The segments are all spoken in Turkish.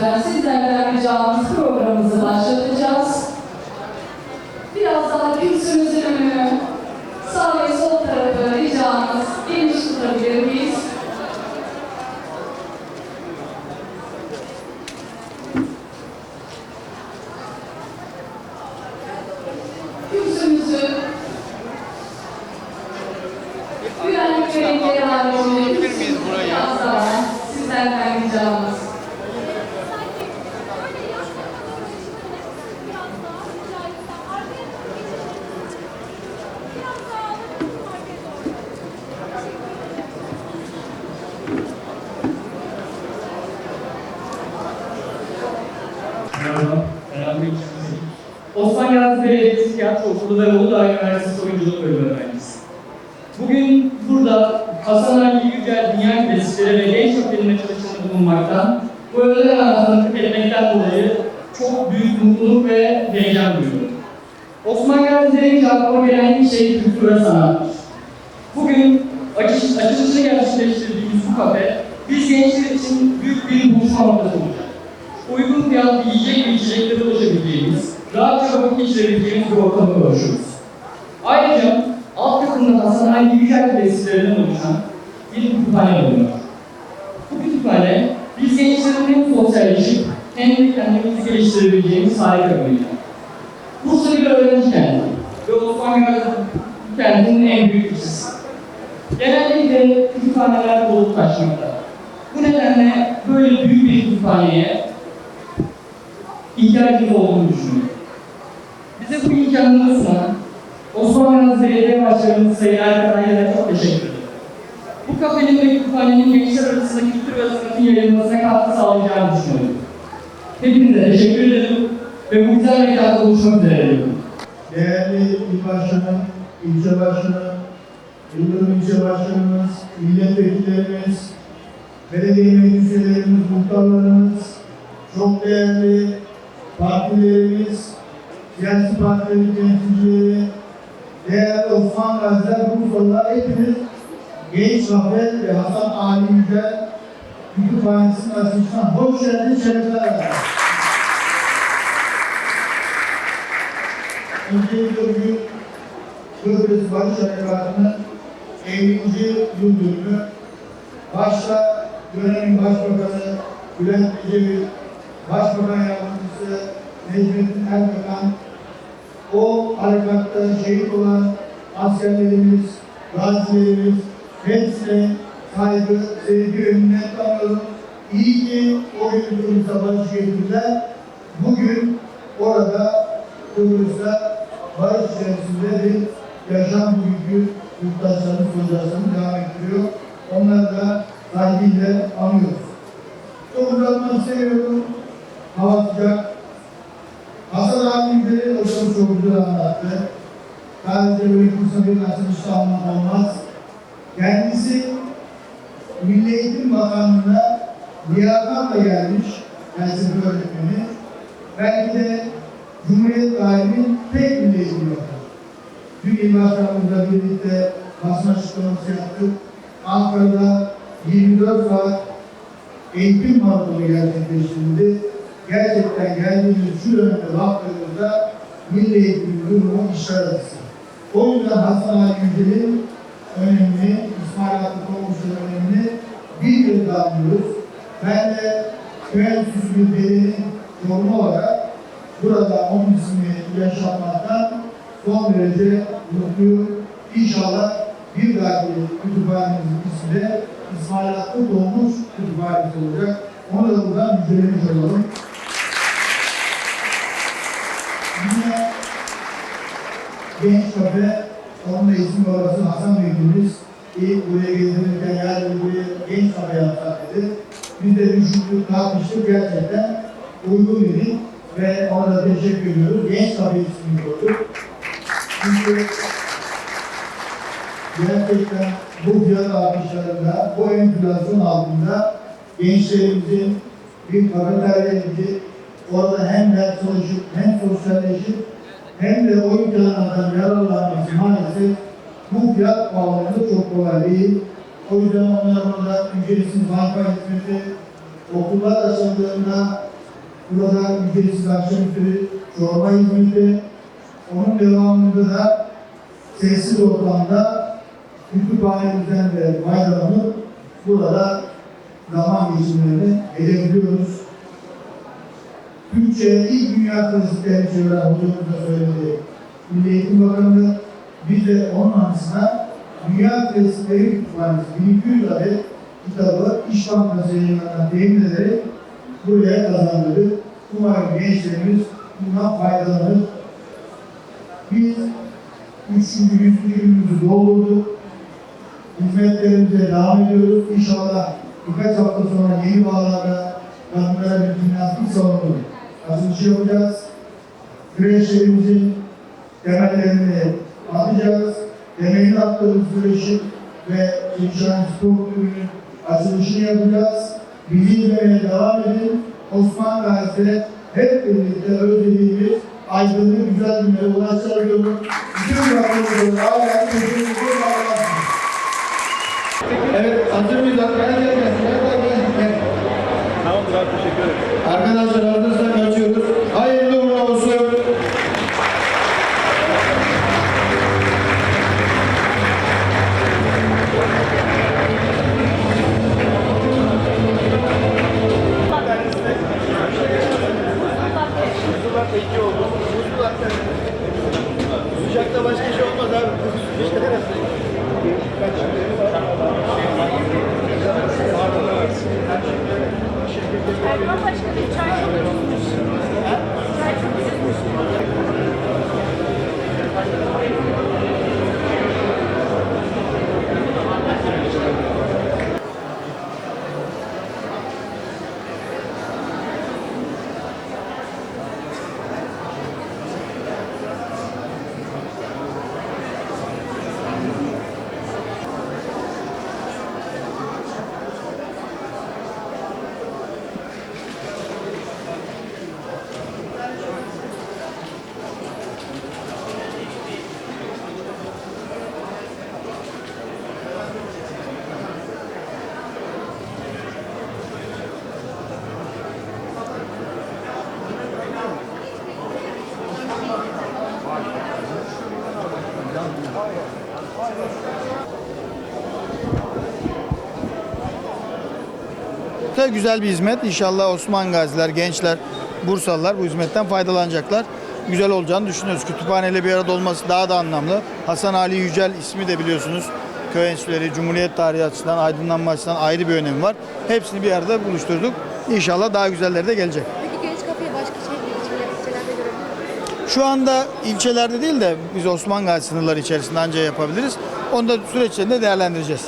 Gracias. Ve Uludağ Üniversitesi Oyunculuk Bölümü öğrencisi. Bugün burada Hasan Ali Yücel Dünya Klasikleri ve Genç Okulu'nun çalıştığını bulunmaktan, bu anı tanıklık etmekten dolayı çok büyük mutluluk ve heyecan duyuyorum. Osman Gazi deyince aklıma gelen ilk şey kültür ve sanattır. Bugün açış, açılışını gerçekleştirdiğimiz bu kafe, biz gençler için büyük bir buluşma noktası olacak uygun fiyatlı yiyecek ve içeceklere ulaşabileceğimiz, rahatça vakit geçirebileceğimiz bir ortamda ulaşıyoruz. Ayrıca alt kısmında Hasan Ali Yücel tesislerinden oluşan bir kütüphane bulunuyor. Bu kütüphane biz gençlerin hem sosyalleşip hem de kendimizi geliştirebileceğimiz harika bir mekan. Bursa bir öğrenci kenti ve Osman Gazi kentinin en büyük ilçesi. Genellikle kütüphaneler dolup taşmakta. Bu nedenle böyle büyük bir kütüphaneye ihtiyacımız olduğunu düşünüyorum. Bu imkanını sunan Osman Gazi Belediye Başkanımız Sayın Erkan çok teşekkür ederim. Bu kafenin ve kütüphanenin gençler arasında kültür ve sanatın yayılmasına katkı sağlayacağını düşünüyorum. Hepinize teşekkür ederim ve bu güzel mekanda buluşmak üzere diyorum. Değerli il başkanım, ilçe başkanım, Yıldırım ilçe başkanımız, milletvekillerimiz, belediye meclis üyelerimiz, muhtarlarımız, çok değerli partilerimiz, siyasi partilerin temsilcileri, değerli Osman Gaziler, Bursalılar hepiniz Genç Zafer ve Hasan Ali Yücel Kütüphanesi'nin açılışına hoş geldiniz, şerefler verdiniz. Öncelikle bugün Kıbrıs Barış Harekatı'nın 50. yıl dönümü. Başta dönemin Başbakanı Bülent Ecevit, Başbakan Yardımcısı Necmettin Erbakan, o harekatta şehit olan askerlerimiz, gazilerimiz, hepsine saygı, sevgi ve minnet anıyorum. İyi ki o gün Kıbrıs'a barış getirdiler. Bugün orada Kıbrıs'ta barış içerisinde bir yaşam bugünkü yurttaşlarımız, hocalarımız devam ettiriyor. Onları da saygıyla anıyoruz. Çok uzatmak istemiyorum. Hava sıcak. Hasan abimleri hocamız çok anlattı. Sadece böyle kursa bir açılışta almak olmaz. Kendisi Milli Eğitim Bakanlığı'na liyafatla gelmiş felsefe öğretmeni. Belki de Cumhuriyet tarihinin tek milli eğitim bakanı. Dün İl Başkanımızla birlikte basın açıklaması yaptık. Ankara'da 24 saat eğitim maratonu gerçekleştirildi. Gerçekten geldiğimiz şu dönemde baktığımızda milli eğitim durumu işler arası. O yüzden Ali Yücel'in önemli, İsmail Kovmuş'un önemli bir kez daha anlıyoruz. Ben de Küvensiz bir delinin yorumu olarak burada onun ismini yaşatmaktan son derece mutluyum. İnşallah bir dahaki kütüphanemizin ismi de İsmail Hakkı Doğmuş Kütüphanesi olacak. Onu da buradan müjdelemiş olalım. Genç Kafe, onun da ismi babası Hasan Bey'imiz ilk buraya getirirken yer bir genç kafe yapsak dedi. Biz de düşündük, tartıştık gerçekten uygun dedik ve ona da teşekkür ediyoruz. Genç kafe ismini koyduk. Çünkü gerçekten bu fiyat artışlarında, bu enflasyon altında gençlerimizin bir kafe tercih edip orada hem ders çalışıp hem sosyalleşip hem de o imkanlardan yararlanması maalesef bu fiyat pahalılığında çok kolay değil. O yüzden onlara burada ücretsiz banka hizmeti, okullar açıldığında burada ücretsiz akşamüstü çorba hizmeti, onun devamında da sessiz ortamda kütüphanemizden de faydalanıp burada zaman geçirmelerini edebiliyoruz. Türkçe ilk dünya klasiklerini çeviren hocamız da söyledi. Milli Eğitim Bakanı biz de onun anısına Dünya Klasikleri Kütüphanesi 1200 adet kitabı İş Bankası yayınlarından temin ederek buraya kazandırdık. Umarım gençlerimiz bundan faydalanır. Biz üçüncü yüzlü günümüzü doldurduk. Hizmetlerimize devam ediyoruz. İnşallah birkaç hafta sonra yeni bağlarda kadınlara bir jimnastik salonu açılışı yapacağız. Güreşlerimizin temellerini atacağız. Temelini attığımız güreşin ve Şehşan Spor Kulübü'nün açılışını yapacağız. Bizi izlemeye devam edin. Osman Gazi'de hep birlikte özlediğimiz aydınlık güzel günlere ulaştırıyorum. Bütün yaptığımız hala teşekkür Evet, hazır mıyız? Gel Da güzel bir hizmet. İnşallah Osman Gaziler, gençler, Bursalılar bu hizmetten faydalanacaklar. Güzel olacağını düşünüyoruz. Kütüphaneyle bir arada olması daha da anlamlı. Hasan Ali Yücel ismi de biliyorsunuz. Köy enstitüleri, Cumhuriyet tarihi açısından, aydınlanma açısından ayrı bir önemi var. Hepsini bir arada buluşturduk. İnşallah daha güzelleri de gelecek. Peki genç kapıyı başka şehirler ilçeler, ilçelerde görebilir miyiz? Şu anda ilçelerde değil de biz Osman Gazi sınırları içerisinde anca yapabiliriz. Onu da süreç içinde değerlendireceğiz.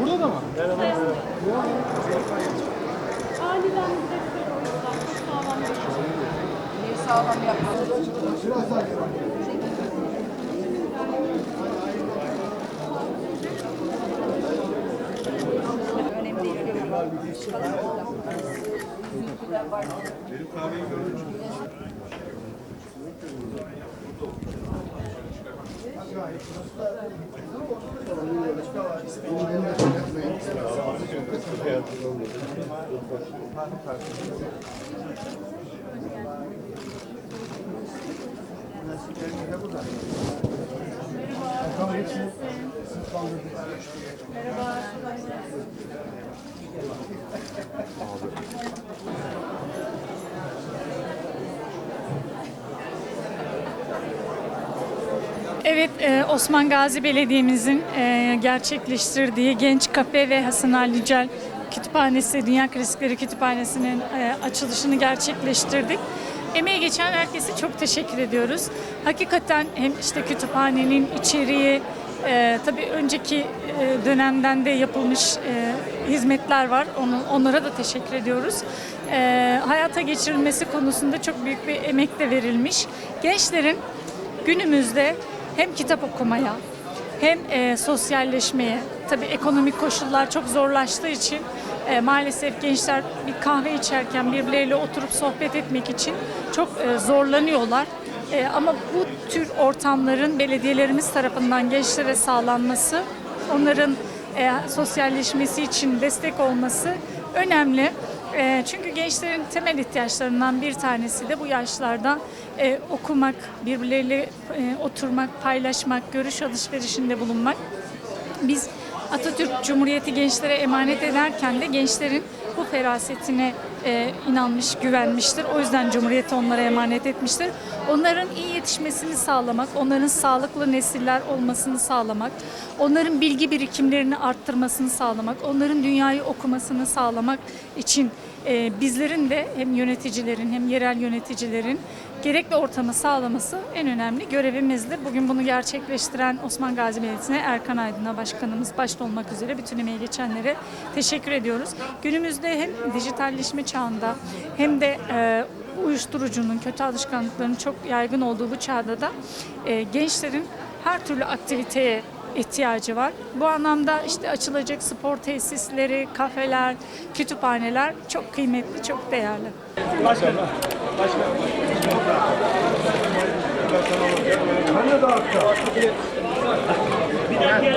Burada da mı? Aniden bir de güzel oyuncular. Çok sağlam bir sağlam yapmalı. Önemli değil. önemli değil. Evet, e, Osman Gazi Belediye'mizin e, gerçekleştirdiği Genç Kafe ve Hasan Ali Yücel Kütüphanesi, Dünya Klasikleri Kütüphanesi'nin e, açılışını gerçekleştirdik. Emeği geçen herkese çok teşekkür ediyoruz. Hakikaten hem işte kütüphanenin içeriği, e, tabii önceki e, dönemden de yapılmış e, hizmetler var. Onu, onlara da teşekkür ediyoruz. E, hayata geçirilmesi konusunda çok büyük bir emek de verilmiş. Gençlerin günümüzde hem kitap okumaya hem e, sosyalleşmeye, tabii ekonomik koşullar çok zorlaştığı için e, maalesef gençler bir kahve içerken birbirleriyle oturup sohbet etmek için çok e, zorlanıyorlar. E, ama bu tür ortamların belediyelerimiz tarafından gençlere sağlanması onların e, sosyalleşmesi için destek olması önemli. E, çünkü gençlerin temel ihtiyaçlarından bir tanesi de bu yaşlarda e, okumak, birbirleriyle e, oturmak, paylaşmak, görüş alışverişinde bulunmak. Biz Atatürk Cumhuriyeti gençlere emanet ederken de gençlerin bu ferasetine e, inanmış, güvenmiştir. O yüzden Cumhuriyeti onlara emanet etmiştir. Onların iyi yetişmesini sağlamak, onların sağlıklı nesiller olmasını sağlamak, onların bilgi birikimlerini arttırmasını sağlamak, onların dünyayı okumasını sağlamak için e, bizlerin de hem yöneticilerin hem yerel yöneticilerin gerekli ortamı sağlaması en önemli görevimizdir. Bugün bunu gerçekleştiren Osman Gazi Belediyesi'ne Erkan Aydın'a başkanımız başta olmak üzere bütün emeği geçenlere teşekkür ediyoruz. Günümüzde hem dijitalleşme çağında hem de e, uyuşturucunun, kötü alışkanlıkların çok yaygın olduğu bu çağda da e, gençlerin her türlü aktiviteye ihtiyacı var. Bu anlamda işte açılacak spor tesisleri, kafeler, kütüphaneler çok kıymetli, çok değerli.